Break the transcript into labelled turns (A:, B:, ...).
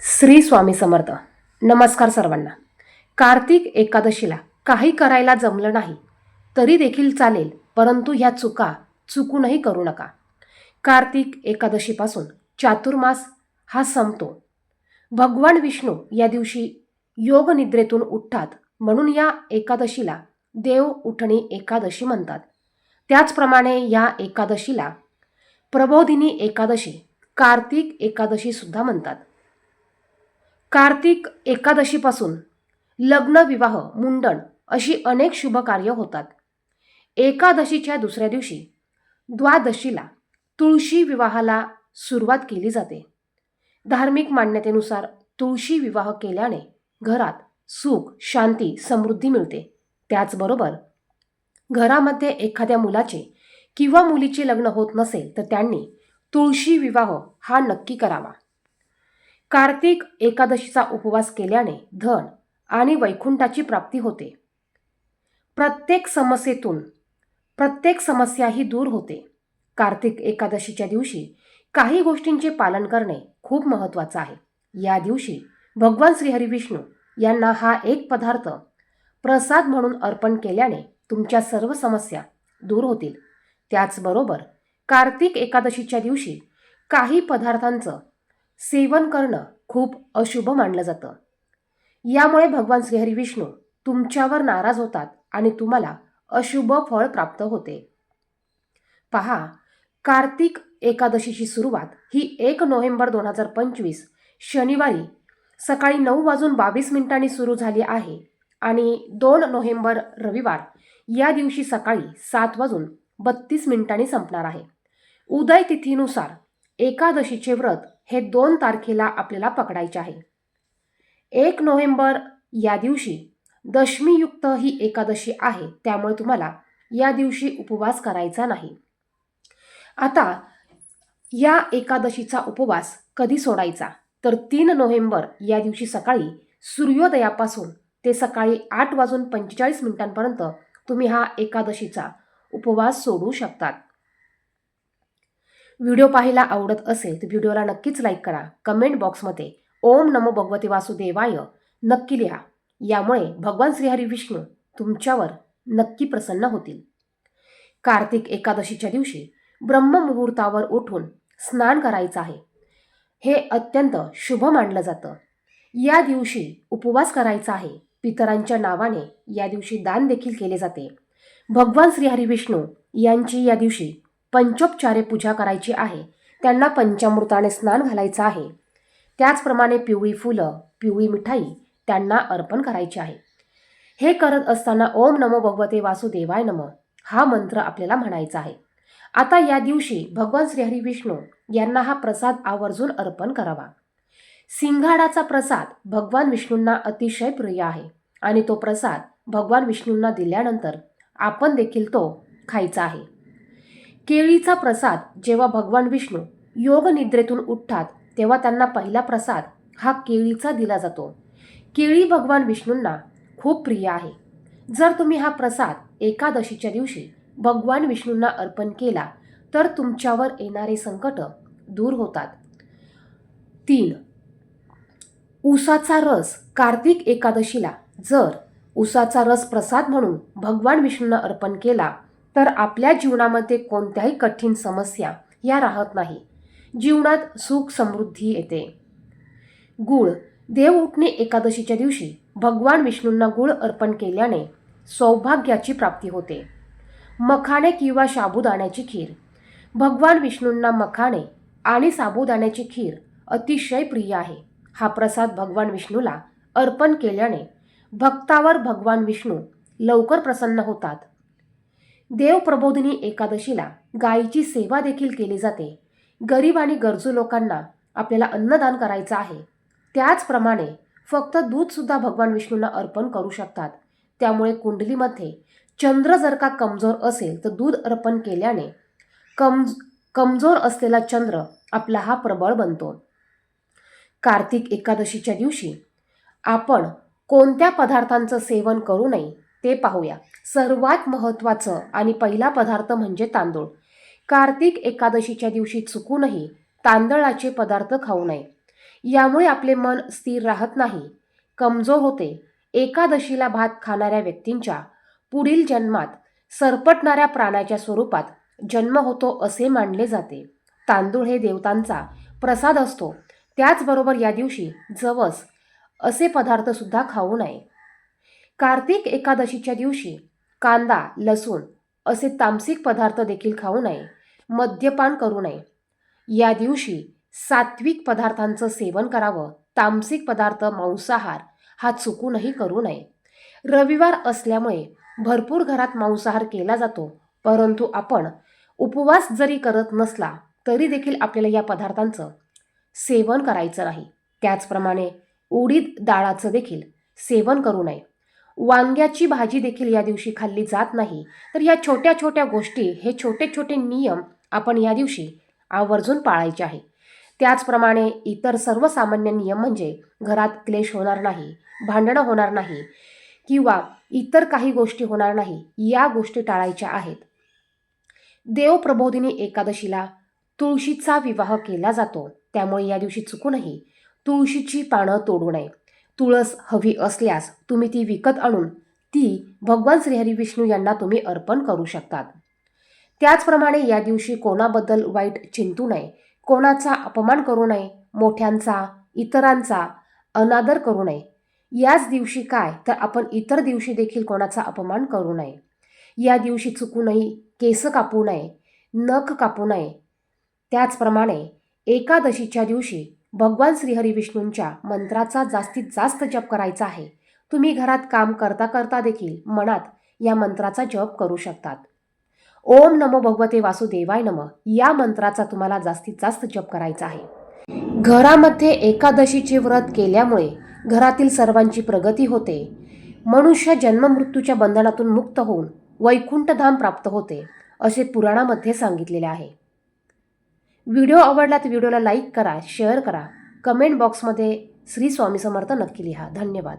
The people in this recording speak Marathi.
A: श्री स्वामी समर्थ. नमस्कार सर्वांना. कार्तिक एकादशीला काही करायला जमलं नाही तरी देखील चालेल परंतु ह्या चुका चुकूनही करू नका. कार्तिक एकादशीपासून चातुर्मास हा संपतो. भगवान विष्णू या दिवशी योगनिद्रेतून उठतात म्हणून या एकादशीला देव उठणी एकादशी म्हणतात. त्याचप्रमाणे या एकादशीला प्रबोधिनी एकादशी कार्तिक एकादशीसुद्धा म्हणतात. कार्तिक एकादशीपासून लग्न विवाह मुंडन अशी अनेक शुभ कार्य होतात. एकादशीच्या दुसऱ्या दिवशी द्वादशीला तुळशी विवाहाला सुरुवात केली जाते. धार्मिक मान्यतेनुसार तुळशी विवाह केल्याने घरात सुख शांती समृद्धी मिळते. त्याचबरोबर घरामध्ये एखाद्या मुलाचे किंवा मुलीचे लग्न होत नसेल तर त्यांनी तुळशी विवाह हा नक्की करावा. कार्तिक एकादशीचा उपवास केल्याने धन आणि वैकुंठाची प्राप्ती होते. प्रत्येक समस्येतून प्रत्येक समस्याही दूर होते. कार्तिक एकादशीच्या दिवशी काही गोष्टींचे पालन करणे खूप महत्त्वाचं आहे. या दिवशी भगवान श्रीहरिविष्णू यांना हा एक पदार्थ प्रसाद म्हणून अर्पण केल्याने तुमच्या सर्व समस्या दूर होतील. त्याचबरोबर कार्तिक एकादशीच्या दिवशी काही पदार्थांचं सेवन करणं खूप अशुभ मानलं जातं. यामुळे भगवान श्रीहरी विष्णू तुमच्यावर नाराज होतात आणि तुम्हाला अशुभ फळ प्राप्त होते. पहा कार्तिक एकादशीची सुरुवात ही एक नोव्हेंबर दोन हजार पंचवीस शनिवारी सकाळी नऊ वाजून बावीस मिनिटांनी सुरू झाली आहे आणि दोन नोव्हेंबर रविवार या दिवशी सकाळी सात वाजून बत्तीस मिनिटांनी संपणार आहे. उदय तिथीनुसार एकादशीचे व्रत हे दोन तारखेला आपल्याला पकडायचे आहे. एक नोव्हेंबर या दिवशी दशमीयुक्त ही एकादशी आहे त्यामुळे तुम्हाला या दिवशी उपवास करायचा नाही. आता या एकादशीचा उपवास कधी सोडायचा? तर तीन नोव्हेंबर या दिवशी सकाळी सूर्योदयापासून ते सकाळी आठ वाजून पंचेचाळीस मिनिटांपर्यंत तुम्ही हा एकादशीचा उपवास सोडू शकतात. व्हिडिओ पाहायला आवडत असेल तर व्हिडिओला नक्कीच लाईक करा. कमेंट बॉक्समध्ये ओम नमो भगवते वासुदेवाय नक्की लिहा. यामुळे भगवान श्रीहरी विष्णू तुमच्यावर नक्की प्रसन्न होतील. कार्तिक एकादशीच्या दिवशी ब्रह्ममुहूर्तावर उठून स्नान करायचं आहे. हे अत्यंत शुभ मानलं जातं. या दिवशी उपवास करायचा आहे. पितरांच्या नावाने या दिवशी दान देखील केले जाते. भगवान श्रीहरी विष्णू यांची या दिवशी पंचोपचारे पूजा करायची आहे. त्यांना पंचामृताने स्नान घालायचं आहे. त्याचप्रमाणे पिवळी फुलं पिवळी मिठाई त्यांना अर्पण करायची आहे. हे करत असताना ओम नमो भगवते वासुदेवाय नम हा मंत्र आपल्याला म्हणायचा आहे. आता या दिवशी भगवान श्रीहरी विष्णू यांना हा प्रसाद आवर्जून अर्पण करावा. सिंघाडाचा प्रसाद भगवान विष्णूंना अतिशय प्रिय आहे आणि तो प्रसाद भगवान विष्णूंना दिल्यानंतर आपण देखील तो खायचा आहे. केळीचा प्रसाद जेव्हा भगवान विष्णू योग निद्रेतून उठतात तेव्हा त्यांना पहिला प्रसाद हा केळीचा दिला जातो. केळी भगवान विष्णूंना खूप प्रिय आहे. जर तुम्ही हा प्रसाद एकादशीच्या दिवशी भगवान विष्णूंना अर्पण केला तर तुमच्यावर येणारे संकट दूर होतात. तीन ऊसाचा रस कार्तिक एकादशीला जर ऊसाचा रस प्रसाद म्हणून भगवान विष्णूंना अर्पण केला तर आपल्या जीवनामध्ये कोणत्याही कठीण समस्या या राहत नाही. जीवनात सुख समृद्धी येते. गुळ. देव उठणे एकादशीच्या दिवशी भगवान विष्णूंना गुळ अर्पण केल्याने सौभाग्याची प्राप्ती होते. मखाणे किंवा साबुदाण्याची खीर. भगवान विष्णूंना मखाणे आणि साबुदाण्याची खीर अतिशय प्रिय आहे. हा प्रसाद भगवान विष्णूला अर्पण केल्याने भक्तावर भगवान विष्णू लवकर प्रसन्न होतात. देव प्रबोधिनी एकादशीला गायीची सेवा देखील केली जाते. गरीब आणि गरजू लोकांना आपल्याला अन्नदान करायचं आहे. त्याचप्रमाणे फक्त दूधसुद्धा भगवान विष्णूंना अर्पण करू शकतात. त्यामुळे कुंडलीमध्ये चंद्र जर का कमजोर असेल तर दूध अर्पण केल्याने कम कमजोर असलेला चंद्र आपला हा प्रबळ बनतो. कार्तिक एकादशीच्या दिवशी आपण कोणत्या पदार्थांचं सेवन करू नये ते पाहूया. सर्वात महत्त्वाचं आणि पहिला पदार्थ म्हणजे तांदूळ. कार्तिक एकादशीच्या दिवशी चुकूनही तांदळाचे पदार्थ खाऊ नये. यामुळे आपले मन स्थिर राहत नाही. कमजोर होते. एकादशीला भात खाणाऱ्या व्यक्तींच्या पुढील जन्मात सरपटणाऱ्या प्राण्याच्या स्वरूपात जन्म होतो असे मानले जाते. तांदूळ हे देवतांचा प्रसाद असतो. त्याचबरोबर या दिवशी जवस असे पदार्थसुद्धा खाऊ नये. कार्तिक एकादशीच्या दिवशी कांदा लसूण असे तामसिक पदार्थ देखील खाऊ नये मद्यपान करू नये. या दिवशी सात्विक पदार्थांचं सेवन करावं तामसिक पदार्थ मांसाहार हा चुकूनही करू नये. रविवार असल्यामुळे भरपूर घरात मांसाहार केला जातो परंतु आपण उपवास जरी करत नसला तरी देखील आपल्याला या पदार्थांचं सेवन करायचं नाही. त्याचप्रमाणे उडीद डाळाचं देखील सेवन करू नये. वांग्याची भाजी देखील या दिवशी खाल्ली जात नाही. तर या छोट्या छोट्या गोष्टी हे छोटे छोटे नियम आपण या दिवशी आवर्जून पाळायचे आहे. त्याचप्रमाणे इतर सर्वसामान्य नियम म्हणजे घरात क्लेश होणार नाही भांडणं होणार नाही किंवा इतर काही गोष्टी होणार नाही या गोष्टी टाळायच्या आहेत. देवप्रबोधिनी एकादशीला तुळशीचा विवाह केला जातो. त्यामुळे या दिवशी चुकूनही तुळशीची पानं तोडू नये. तुळस हवी असल्यास तुम्ही ती विकत आणून ती भगवान श्रीहरी विष्णू यांना तुम्ही अर्पण करू शकतात. त्याचप्रमाणे या दिवशी कोणाबद्दल वाईट चिंतू नये कोणाचा अपमान करू नये मोठ्यांचा इतरांचा अनादर करू नये. याच दिवशी काय तर आपण इतर दिवशी देखील कोणाचा अपमान करू नये. या दिवशी चुकूनही केस कापू नये नख कापू नये. त्याचप्रमाणे एकादशीच्या दिवशी भगवान श्रीहरी विष्णूंच्या मंत्राचा जास्तीत जास्त जप करायचा आहे. तुम्ही घरात काम करता करता देखील मनात या मंत्राचा जप करू शकतात. ओम नमो भगवते वासुदेवाय नम. या मंत्राचा तुम्हाला जास्तीत जास्त जप करायचा आहे. घरामध्ये एकादशीचे व्रत केल्यामुळे घरातील सर्वांची प्रगती होते. मनुष्य जन्ममृत्यूच्या बंधनातून मुक्त होऊन वैकुंठधाम प्राप्त होते असे पुराणामध्ये सांगितलेले आहे. व्हिडिओ आवडला तर व्हिडिओला लाईक करा शेअर करा. कमेंट बॉक्समध्ये श्री स्वामी समर्थ नक्की लिहा. धन्यवाद.